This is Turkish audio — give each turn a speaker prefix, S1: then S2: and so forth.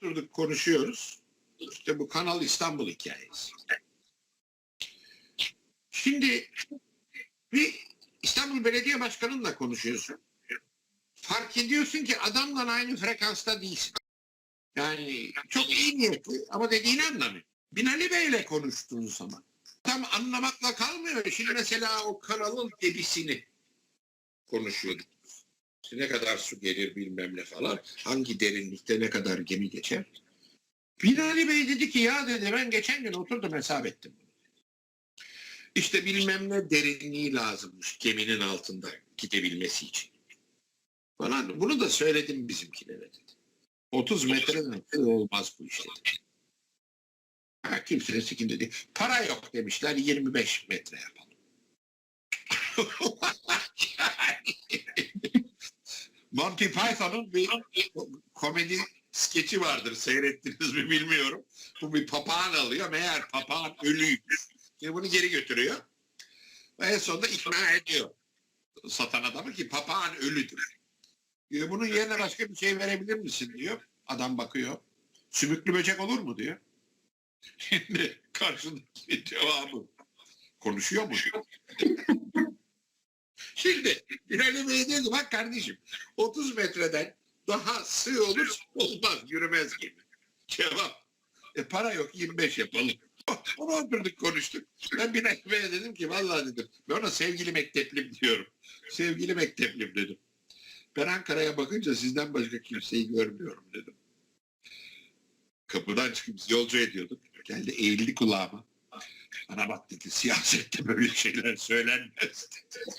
S1: oturduk konuşuyoruz. İşte bu Kanal İstanbul hikayesi. Şimdi bir İstanbul Belediye Başkanı'nla konuşuyorsun. Fark ediyorsun ki adamla aynı frekansta değilsin. Yani çok iyi niyetli ama dediğini anlamıyor. Binali Bey'le konuştuğun zaman tam anlamakla kalmıyor. Şimdi mesela o kanalın debisini konuşuyorduk. Ne kadar su gelir bilmem ne falan. Hangi derinlikte ne kadar gemi geçer. Binali Bey dedi ki ya dedi ben geçen gün oturdum hesap ettim. İşte bilmem ne derinliği lazımmış geminin altında gidebilmesi için. Falan. Bunu da söyledim bizimkilere dedi. 30 metreden olmaz bu işte dedi. Ha, kimse sikim dedi. Para yok demişler 25 metre yapalım. Monty Python'un bir komedi skeçi vardır. Seyrettiniz mi bilmiyorum. Bu bir papağan alıyor. Meğer papağan ölüymüş. Şimdi bunu geri götürüyor. Ve en sonunda ikna ediyor. Satan adamı ki papağan ölüdür. Diyor bunun yerine başka bir şey verebilir misin diyor. Adam bakıyor. Sümüklü böcek olur mu diyor. Şimdi karşındaki cevabı konuşuyor mu? Şimdi Bey diyor ki bak kardeşim 30 metreden daha sığ olur olmaz yürümez gibi. Cevap e para yok 25 yapalım. Onu oturduk konuştuk. Ben Binali Bey'e dedim ki vallahi dedim ben ona sevgili mekteplim diyorum. Sevgili mekteplim dedim. Ben Ankara'ya bakınca sizden başka kimseyi görmüyorum dedim. Kapıdan çıkıp biz yolcu ediyorduk. Geldi eğildi kulağıma. Bana bak dedi siyasette böyle şeyler söylenmez dedi.